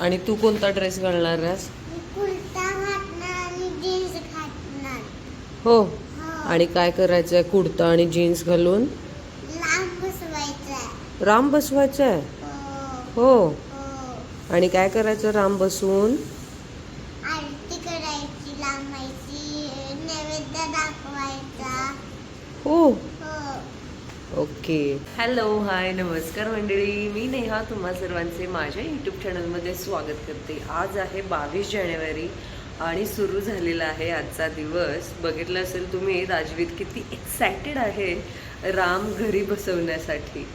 आणि तू कोणता ड्रेस घालणार आहेस? हो. हो. आणि काय करायचं आहे कुर्ता आणि जीन्स घालून? राम बसवायचं आहे? हो. हो. हो. आणि काय करायचं राम बसून हो. ओके. हॅलो हाय नमस्कार मंडळी. मी नेहा तुम्हा सर्वांचे माझ्या यूट्यूब चॅनलमध्ये स्वागत करते. आज आहे बावीस जानेवारी आणि सुरू झालेला आहे आजचा दिवस. बघितलं असेल तुम्ही राजवीर किती एक्सायटेड आहे राम घरी बसवण्यासाठी.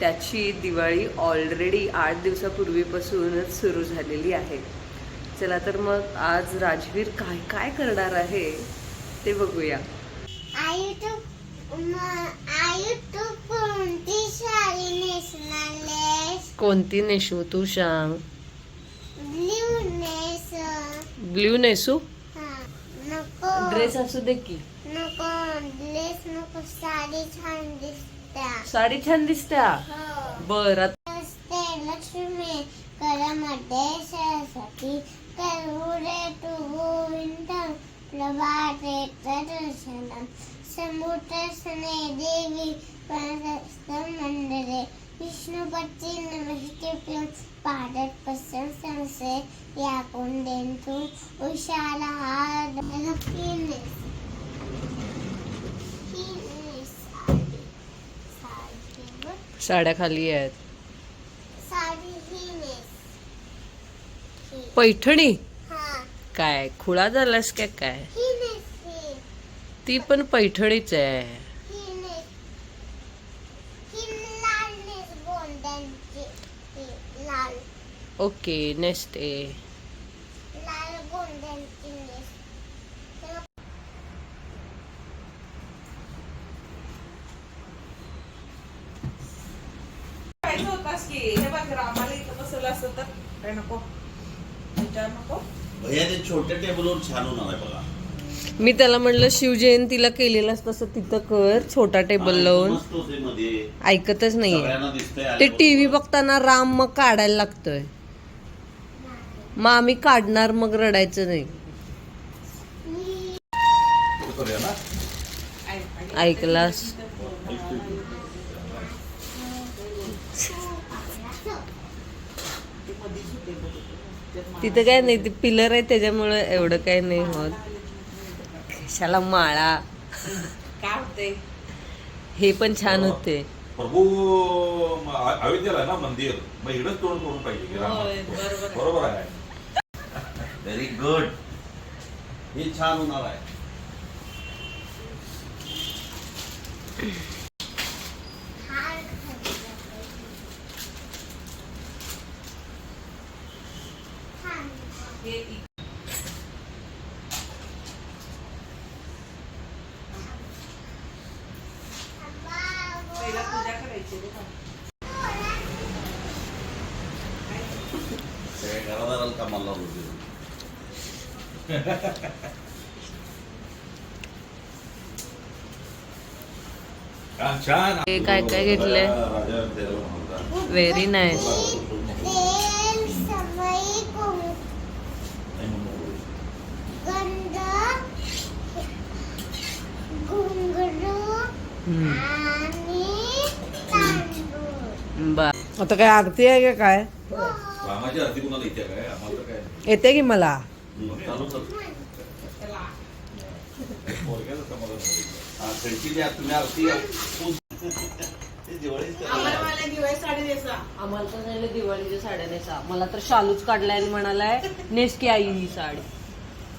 त्याची दिवाळी ऑलरेडी आठ दिवसापूर्वीपासूनच सुरू झालेली आहे. चला तर मग आज राजवीर काय काय करणार आहे ते बघूया. कोणती साडी कोणती नेसू तू सांग. ब्ल्यू नेस? ब्ल्यू नेसू नको ड्रेस असू दे की. नको ड्रेस नको साडी छान दिसत्या. साडी छान दिसत्या बर लक्ष्मी नमस्ते लक्ष्मी करमध्ये सरस्वती करुरे तू गोविंद प्रभाते दर्शनम समुद्रसने देवी विष्णुपती नमस्ते संसे या कुंडेंतू हार साडी. साड्या खाली आहेत. पैठणी? हा. काय खुळा झालास काय? काय ती पण पैठणीच आहे. Okay next A. छोट्या टेबलवर छान होणार आहे बघा. मी त्याला म्हणलं शिवजयंतीला केलेलास तसं तिथं कर छोटा टेबल लावून. ऐकतच नाहीये. ते. टीव्ही बघताना राम मग काढायला लागतोय. मग आम्ही काढणार मग रडायचं नाही? ऐकलास? तिथं काय नाही ते पिलर आहे त्याच्यामुळे एवढं काय नाही होत. कशाला माळा? काय होते हे पण छान होते प्रभू अयोध्येला आहे ना मंदिर? मग इकडंच तोड करून पाहिजे. बरोबर आहे. व्हेरी गुड हे छान होणार आहे हार खरेदी छान हे इ- पहिला पूजा करायची घरादाराला कामाला होते. हे काय काय घेतलंय? व्हेरी नाईस तेल आता काय आरती आहे का काय? रामाची आरती कुणाला इथे काय? आम्हाला तर काय? येते की मला? समाधान. हा, तुम्ही आरती. ते दिवाळीच आम्हाला तर झालं दिवाळीच्या साड्या नेसा. मला तर शालूच काढलाय आणि म्हणालाय नेस की आई ही साडी.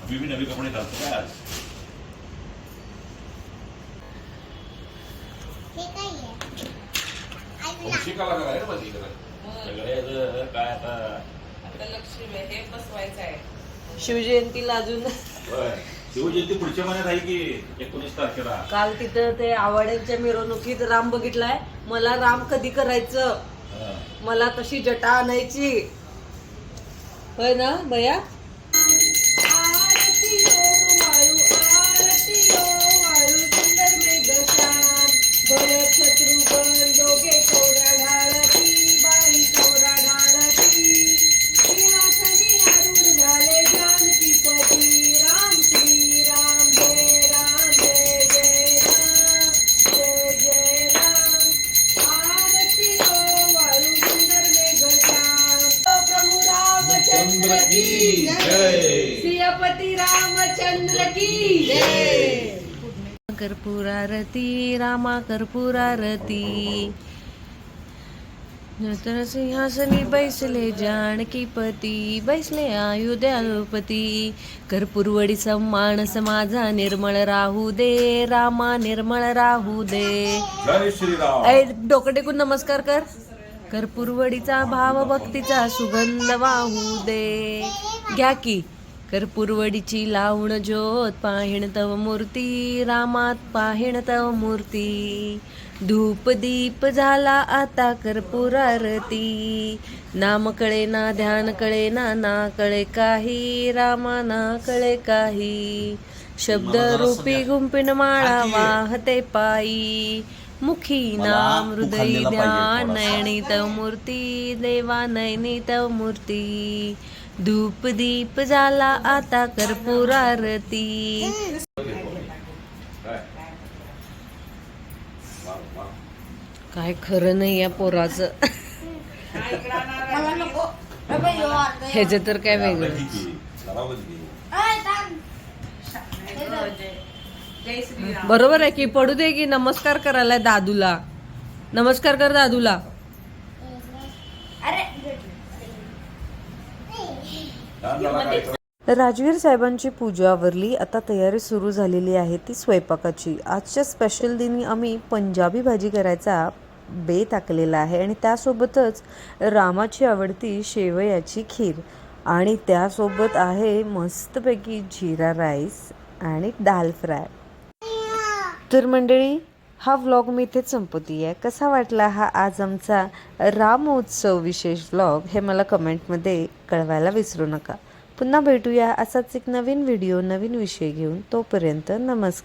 आम्ही बी नवी कपडे घालतो काय आज? हे काय आहे? कलाकार आहे ना माझी सगळे काय आता? आता लक्ष्मी आहे, हे बसवायचं आहे शिवजयंतीला अजून. शिवजयंती पुढच्या महिन्यात आहे की एकोणीस तारखेला? काल तिथं ते आवड्यांच्या मिरवणुकीत राम बघितलाय. मला राम कधी करायचं. मला तशी जटा आणायची. होय ना भया? रामचंद्र की जय। सियापती रामचंद्र की जय। कर्पूरारती रामा कर्पूरारती नूतन सिंहासनी बैसले जानकी पती बैसले आयुध्यापती कर्पूरवडी माणस माझा निर्मळ राहू दे रामा निर्मळ राहू दे। श्रीराम। डोकं टेकून नमस्कार कर। कर्पूरवडीचा भाव भक्तीचा सुगंध वाहू दे. घ्या की कर्पूरवडीची लावून ज्योत पाहिण तव मूर्ती रामात पाहिण तव मूर्ती. धूप दीप झाला आता कर्पूरारती नाम कळे ना ध्यान कळे ना ना कळे काही रामा ना कळे काही. शब्द रूपी गुंपिन माळा वाहते पायी. मुखी नाम हृदय ध्यान थोडासा. नयनी तव मूर्ती देवा नयनी तव मूर्ती. धूप दीप झाला आता कर्पूरारती काय खरं नाही या पोराचं. ह्याचं तर काय वेगळं बरोबर आहे की? पडू दे की नमस्कार करायला दादूला. नमस्कार कर दादूला. राजवीर साहेबांची पूजा आवरली. आता तयारी सुरू झालेली आहे ती स्वयंपाकाची. आजच्या स्पेशल दिनी आम्ही पंजाबी भाजी करायचा बेत आखलेला आहे आणि त्यासोबतच रामाची आवडती शेवयाची खीर आणि त्यासोबत आहे मस्तपैकी जिरा राईस आणि दाल फ्राय. तर मंडळी हा व्लॉग मी इथे संपवती आहे कसा वाटला हा आज आमचा रामोत्सव विशेष व्लॉग हे मला कमेंटमध्ये कळवायला विसरू नका. पुन्हा भेटूया असाच एक नवीन व्हिडिओ नवीन विषय घेऊन. तोपर्यंत नमस्कार.